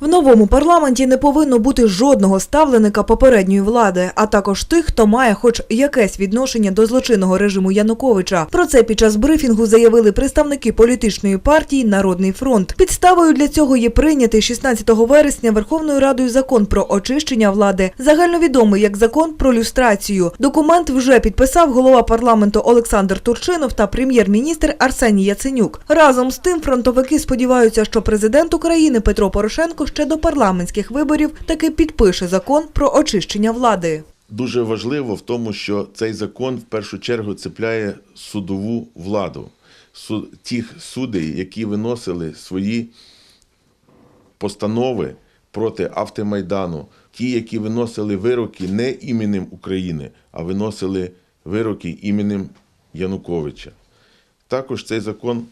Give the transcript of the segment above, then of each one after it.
В новому парламенті не повинно бути жодного ставленика попередньої влади, а також тих, хто має хоч якесь відношення до злочинного режиму Януковича. Про це під час брифінгу заявили представники політичної партії Народний фронт. Підставою для цього є прийнятий 16 вересня Верховною Радою закон про очищення влади, загальновідомий як закон про люстрацію. Документ вже підписав голова парламенту Олександр Турчинов та прем'єр-міністр Арсеній Яценюк. Разом з тим фронтовики сподіваються, що президент України Петро Порошенко ще до парламентських виборів таки підпише закон про очищення влади. Дуже важливо в тому, що цей закон в першу чергу цепляє судову владу, тих судей, які виносили свої постанови проти автомайдану, ті, які виносили вироки не іменем України, а виносили вироки іменем Януковича. Також цей закон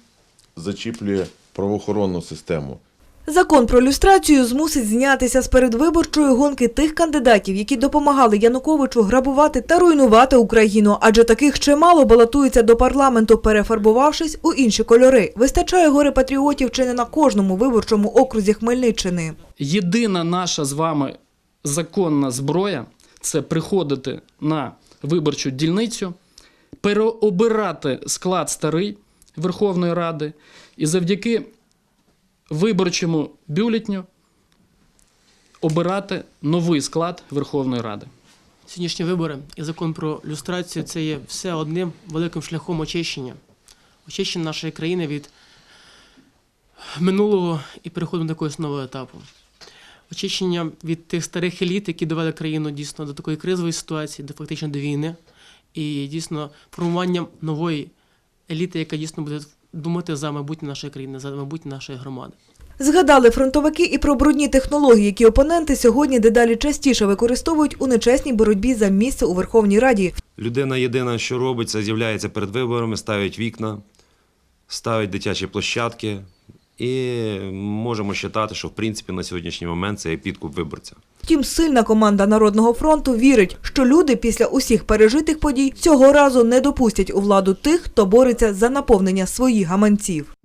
зачіплює правоохоронну систему. Закон про люстрацію змусить знятися з передвиборчої гонки тих кандидатів, які допомагали Януковичу грабувати та руйнувати Україну, адже таких чимало балотуються до парламенту, перефарбувавшись у інші кольори. Вистачає горе патріотів чи не на кожному виборчому окрузі Хмельниччини. Єдина наша з вами законна зброя це приходити на виборчу дільницю, переобирати склад старий Верховної Ради і завдяки виборчому бюлетню обирати новий склад Верховної Ради. Сьогоднішні вибори і закон про люстрацію це є все одним великим шляхом очищення. Очищення нашої країни від минулого і переходу до якогось нового етапу. Очищення від тих старих еліт, які довели країну дійсно до такої кризової ситуації, до фактично до війни, і дійсно формування нової еліти, яка дійсно буде думати за майбутнє нашої країни, за майбутнє нашої громади. Згадали фронтовики і про брудні технології, які опоненти сьогодні дедалі частіше використовують у нечесній боротьбі за місце у Верховній Раді. Людина єдина, що робить, це з'являється перед виборами, ставить вікна, ставить дитячі площадки. І можемо вважати, що в принципі на сьогоднішній момент це є підкуп виборця. Втім, сильна команда Народного фронту вірить, що люди після усіх пережитих подій цього разу не допустять у владу тих, хто бореться за наповнення своїх гаманців.